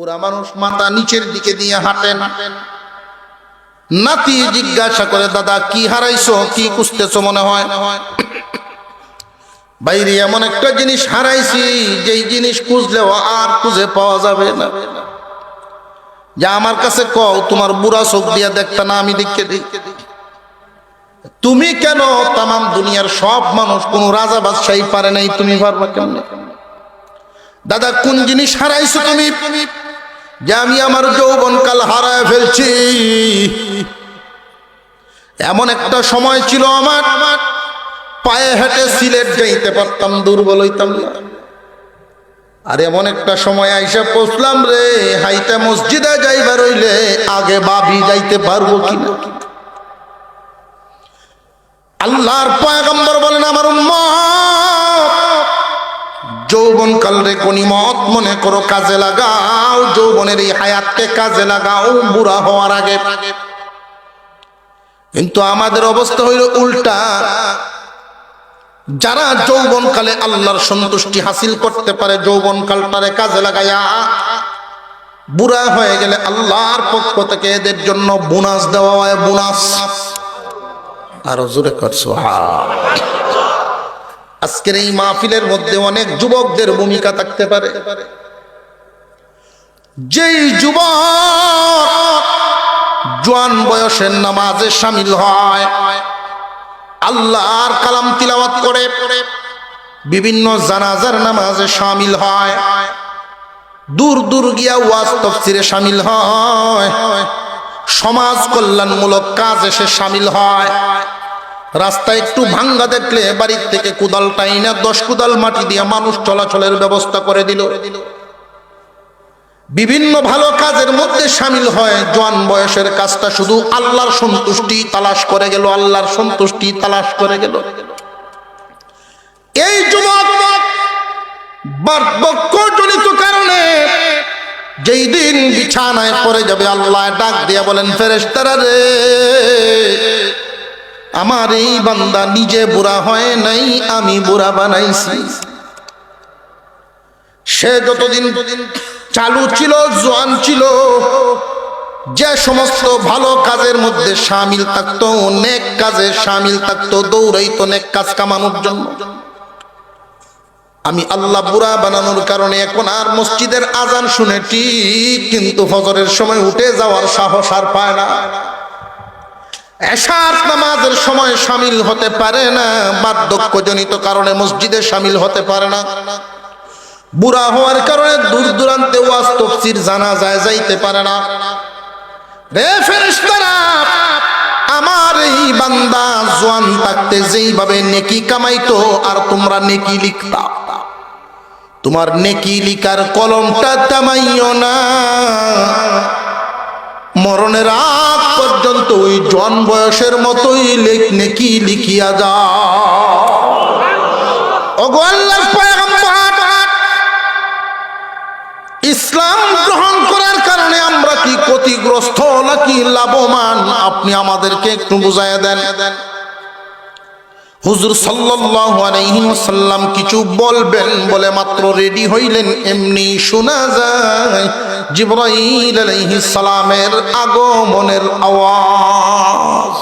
বুড়া মানুষ মাথা নিচের দিকে দিয়ে হাঁটেন। নাতি জিজ্ঞাসা করে, দাদা, কি হারাইছো? কি কুসতেছো মনে হয়? বাইরে এমন একটা জিনিস হারাইছি, যেই জিনিস খুঁজলেও আর খুঁজে পাওয়া যাবে না। যা আমার কাছে কও, তোমার বুড়া চোখ দিয়া দেখতে না, আমি দেখে দিই। তুমি কেন তাম দুনিয়ার সব মানুষ, কোন রাজা বাদশাহী পারে নাই, তুমি পারবা কেন দাদা, কোন জিনিস হারাইছো তুমি? যে আমি আমার যৌবন কাল হারায় ফেলছি। এমন একটা সময় ছিল আমার। পায়ে হেঁটে সিলেট যাইতে পারতাম, দুর্বল হইতাম না। আর এমন একটা সময় আইসা পৌঁছলাম রে, হাইতে মসজিদে যাইবার হইলে আগে বাবি যাইতে পারব কিনা? আল্লাহর পয়গম্বর বলেন, আমার যৌবন কাল রে গনিমত মনে করো কাজে লাগাও, যৌবনের এই হায়াতকে কাজে লাগাও, বুড়া হওয়ার আগে। কিন্তু আমাদের অবস্থা হইল উল্টা। যারা যৌবন কালে আল্লাহর সন্তুষ্টি হাসিল করতে পারে যৌবন কালটারে কাজে লাগাইয়া বুড়া হয়ে গেলে আল্লাহর পক্ষ থেকে এদের জন্য বোনাস দেওয়া হয়, বোনাস। আরও জোরে করছ হা আজকের এই মাহফিলের মধ্যে অনেক যুবকদের ভূমিকা থাকতে পারে। যেই যুবক জোয়ান বয়সের নামাজে সামিল হয়, আল্লাহর কালাম তিলাওয়াত করে, বিভিন্ন জানাজার নামাজে সামিল হয়, দূর দূর গিয়া ওয়াজ তফসিরে সামিল হয়, সমাজ কল্যাণমূলক কাজ এসে সামিল হয়। রাস্তায় একটু ভাঙ্গা দেখলে বাড়ির থেকে কুদাল টাইনা দশ কুদাল মাটি দিয়ে মানুষ চলাচলের ব্যবস্থা করে দিল। বিভিন্ন ভালো কাজের মধ্যে সামিল হয়। জোয়ান বয়সের কাজটা শুধু আল্লাহর সন্তুষ্টি তালাশ করে গেল, আল্লাহর সন্তুষ্টি তালাশ করে গেল। এই যুবক কারণে যেই দিন বিছানায় পড়ে যাবে, আল্লাহ ডাক দিয়া বলেন ফেরেস্তারা রে আমার এই বান্দা নিজে বুড়া হয় নাই, আমি বুড়া বানাইছি। সে যতদিন চালু ছিল, জোয়ান ছিল, যে সমস্ত ভালো কাজের মধ্যে সামিল থাকতো, নেক কাজে সামিল থাকতো, দৌড়াইতো, নেক কাজ কামানোর জন্য। আমি আল্লাহ বুড়া বানানোর কারণে এখন আর মসজিদের আজান শুনে ঠিক, কিন্তু ফজরের সময় উঠে যাওয়ার সাহস আর পায় না। নামাজের সময় সামিল হতে পারে না, বার্ধক্যজনিত কারণে মসজিদে সামিল হতে পারে না। বুড়া হওয়ার কারণে দূর দূরান্তে ওয়াজ তফসির জানা যায় যাইতে পারে না। আমার এই বান্দা জোয়ান থাকতে যেইভাবে নেকি কামাইতো, আর তোমরা নেকি লিখতা। তোমার নেকি লিখার কলমটা তামাইও না। মরণের ওই জন বয়সের মতোই লেখ নেকি লিখিয়া যা। ইসলাম গ্রহণ করার কারণে আমরা কি ক্ষতিগ্রস্ত নাকি লাভবান? আপনি আমাদেরকে একটু বুঝাইয়া দেন। হুজুর আলাইহি কিছু বলবেন বলে মাত্র রেডি হইলেন, এমনি শোনা যায়। জিবরাইল আলাইহিস সালামের আগমনের আওয়াজ।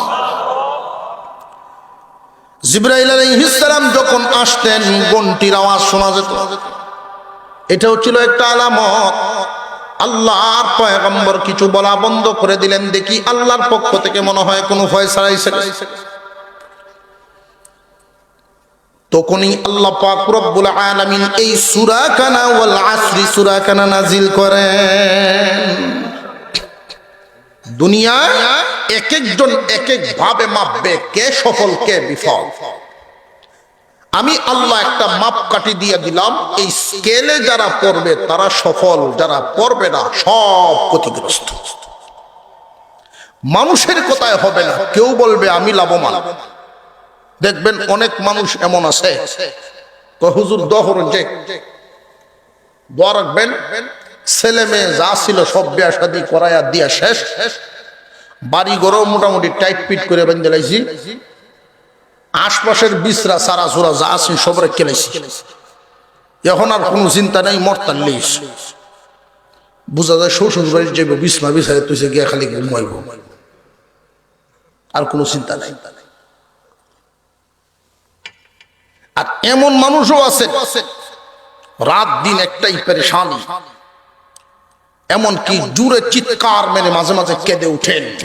জিবরাইল আলাইহিস সালাম যখন আসতেন ঘন্টির আওয়াজ শোনা যেত। এটাও ছিল একটা আলামত। আল্লাহর পয়গম্বর কিছু বলা বন্ধ করে দিলেন। দেখি আল্লাহর পক্ষ থেকে মনে হয় কোনো ফয়সালা এসে তখনই আল্লাহ পাক রব্বুল আলামিন এই সূরা কানা ওয়াল আসরি সূরা কানা নাজিল করেন। দুনিয়ায় এক একজন এক এক ভাবে মাপবে কে সফল, কে বিফল। আমি আল্লাহ একটা মাপ কাটি দিয়ে দিলাম, এই স্কেলে যারা পড়বে তারা সফল, যারা পড়বে না সব ক্ষতিগ্রস্ত। মানুষের কথায় হবে না, কেউ বলবে আমি লাভবান। দেখবেন অনেক মানুষ এমন আছে। কয় হুজুর দহর যে দোয়া রাখবেন, ছেলে মেয়ে যা ছিল সব বিয়া শাদি করাইয়া দিয়া শেষ। বাড়ি ঘরেও মোটামুটি টাইট পিট করে বেঁধে লাইছি। আশপাশের বিশ্রা, সারা সুরা যা আছে সবরে কেলেছি এখন আর কোনো চিন্তা নেই মরতার লিস বোঝা যায় শ্বশুর বাড়ির যাইব বিছনা বিছায় তুই গিয়া খালি ঘুমাইব। আর কোনো চিন্তা নাই আর এমন মানুষও আছে। রাত দিন একটাই পেরেশানি। এমন কি জুড়ে চিৎকার মেনে মাঝে মাঝে কেঁদে উঠেন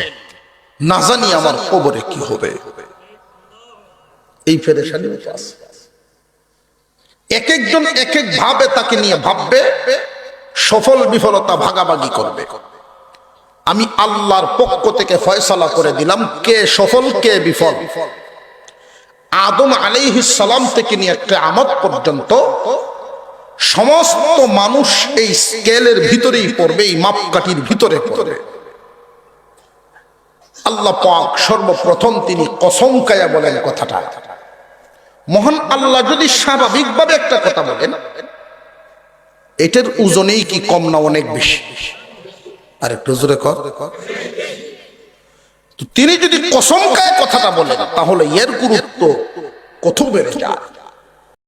না জানি আমার কবরে কি হবে। এই পেরেশানি আছে। এক একজন এক এক ভাবে তাকে নিয়ে ভাববে, সফল, বিফলতা ভাগাভাগি করবে। আমি আল্লাহর পক্ষ থেকে ফয়সালা করে দিলাম, কে সফল, কে বিফল বিফল। আদম সালাম থেকে নিয়ে কিয়ামত পর্যন্ত সমস্ত মানুষ এই স্কেলের ভিতরেই পড়বে, এই মাপকাঠির ভিতরে পড়বে। আল্লাহ পাক সর্বপ্রথম তিনি কসম কায়া বলেন কথাটা। মহান আল্লাহ যদি স্বাভাবিকভাবে একটা কথা বলেন, এটার ওজনেই কি কম না অনেক বেশি? আর একটু জোরে কর। তিনি যদি কসম কায় কথাটা বলেন তাহলে এর গুরুত্ব কত বেড়ে যায়?